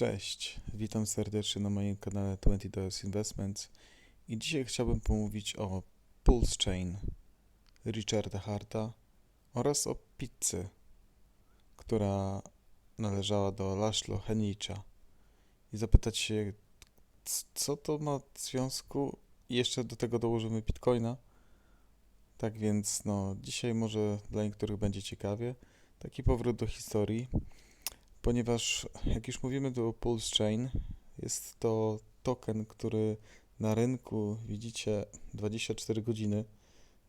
Cześć, witam serdecznie na moim kanale 20 Dollars Investments i dzisiaj chciałbym pomówić o Pulse Chain Richarda Harta oraz o pizzy, która należała do Laszlo Henicza i zapytać się, co to ma w związku i jeszcze do tego dołożymy Bitcoina. Tak więc, no, dzisiaj może dla niektórych będzie ciekawie. Taki powrót do historii ponieważ jak już mówimy tu o Pulse Chain, jest to token, który na rynku widzicie 24 godziny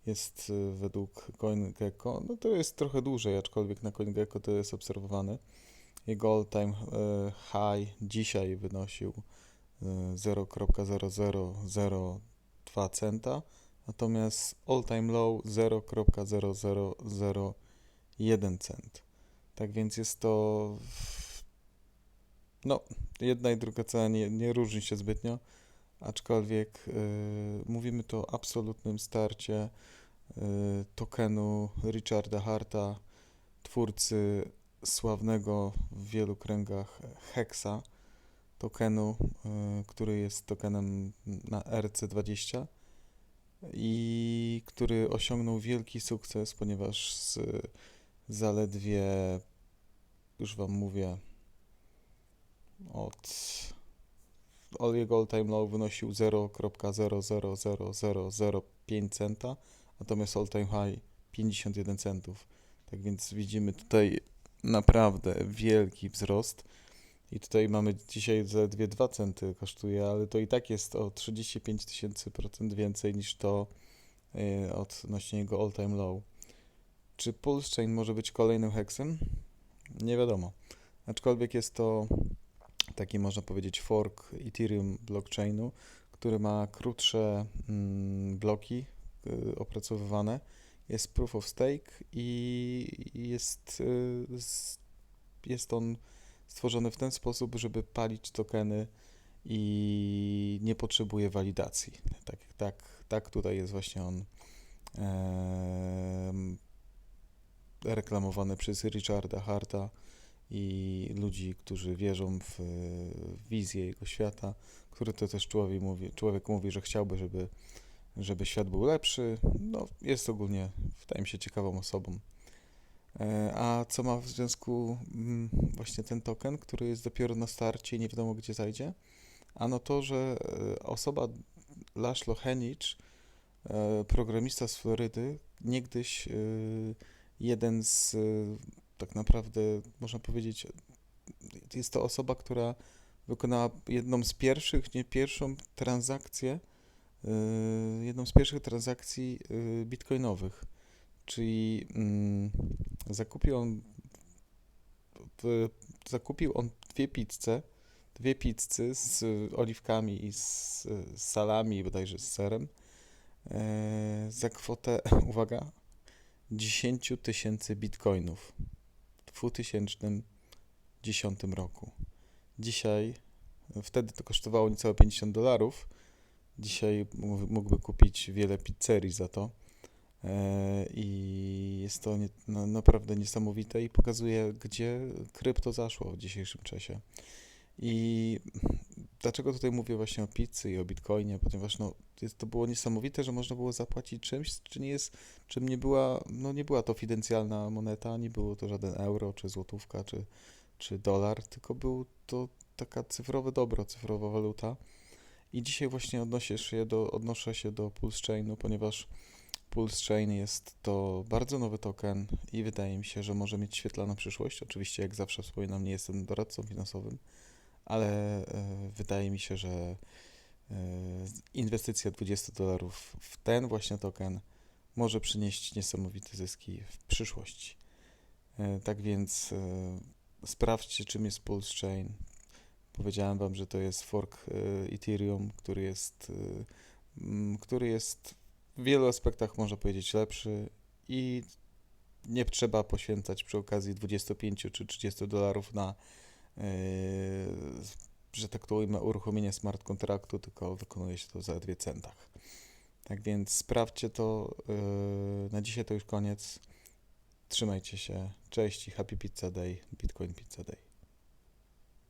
jest y, według CoinGecko. No to jest trochę dłużej, aczkolwiek na CoinGecko to jest obserwowane. Jego all-time y, high dzisiaj wynosił y, 0.0002 centa, natomiast all-time low 0.0001 cent. Tak więc jest to. No, jedna i druga cena nie, nie różni się zbytnio, aczkolwiek y, mówimy tu o absolutnym starcie y, tokenu Richarda Harta, twórcy sławnego w wielu kręgach Hexa, tokenu, y, który jest tokenem na RC20 i który osiągnął wielki sukces, ponieważ z zaledwie, już Wam mówię, od all jego all time low wynosił 0.00005 centa, natomiast all time high 51 centów. Tak więc widzimy tutaj naprawdę wielki wzrost. I tutaj mamy dzisiaj zaledwie 2 centy kosztuje, ale to i tak jest o 35 tysięcy procent więcej niż to yy, odnośnie jego all time low. Czy Pulse Chain może być kolejnym heksem? Nie wiadomo. Aczkolwiek jest to taki, można powiedzieć, fork Ethereum blockchainu, który ma krótsze mm, bloki y, opracowywane. Jest proof of stake i jest, y, jest on stworzony w ten sposób, żeby palić tokeny i nie potrzebuje walidacji. Tak, tak, tak tutaj jest właśnie on em, reklamowany przez Richarda Harta i ludzi, którzy wierzą w e, wizję jego świata, który to też człowiek mówi, człowiek mówi, że chciałby, żeby, żeby świat był lepszy. No, jest ogólnie, wydaje mi się, ciekawą osobą. E, A co ma w związku mm, właśnie ten token, który jest dopiero na starcie i nie wiadomo gdzie zajdzie? Ano to, że e, osoba Laszlo Henicz, programista z Florydy, niegdyś jeden z y, tak naprawdę można powiedzieć, jest to osoba, która wykonała jedną z pierwszych, nie pierwszą transakcję, y, jedną z pierwszych transakcji y, bitcoinowych. Czyli mm, zakupił on zakupił on dwie pizze, dwie pizzy z oliwkami i z, z salami, bodajże z serem, e, za kwotę, uwaga, 10 tysięcy bitcoinów w 2010 roku. Dzisiaj, wtedy to kosztowało niecałe 50 dolarów. Dzisiaj mó- mógłby kupić wiele pizzerii za to. E, I jest to nie, no, naprawdę niesamowite i pokazuje, gdzie krypto zaszło w dzisiejszym czasie. I dlaczego tutaj mówię właśnie o pizzy i o bitcoinie? Ponieważ no, to było niesamowite, że można było zapłacić czymś, czy nie jest czym nie była, no nie była to fidencjalna moneta, nie było to żaden euro, czy złotówka, czy, czy dolar, tylko był to taka cyfrowe dobro, cyfrowa waluta. I dzisiaj właśnie odnoszę się do, odnoszę się do Pulse Chainu, ponieważ Pulse Chain jest to bardzo nowy token i wydaje mi się, że może mieć świetlaną przyszłość. Oczywiście, jak zawsze wspominam, nie jestem doradcą finansowym, ale e, wydaje mi się, że e, inwestycja 20 dolarów w ten właśnie token może przynieść niesamowite zyski w przyszłości. E, Tak więc sprawdźcie, czym jest Pulse Chain. Powiedziałem Wam, że to jest fork Ethereum, który jest, który jest w wielu aspektach, można powiedzieć, lepszy i nie trzeba poświęcać przy okazji 25 czy 30 dolarów na, że tak to ujmę, uruchomienie smart kontraktu, tylko wykonuje się to za dwie centach. Tak więc sprawdźcie to. Yy, Na dzisiaj to już koniec. Trzymajcie się. Cześć i Happy Pizza Day, Bitcoin Pizza Day.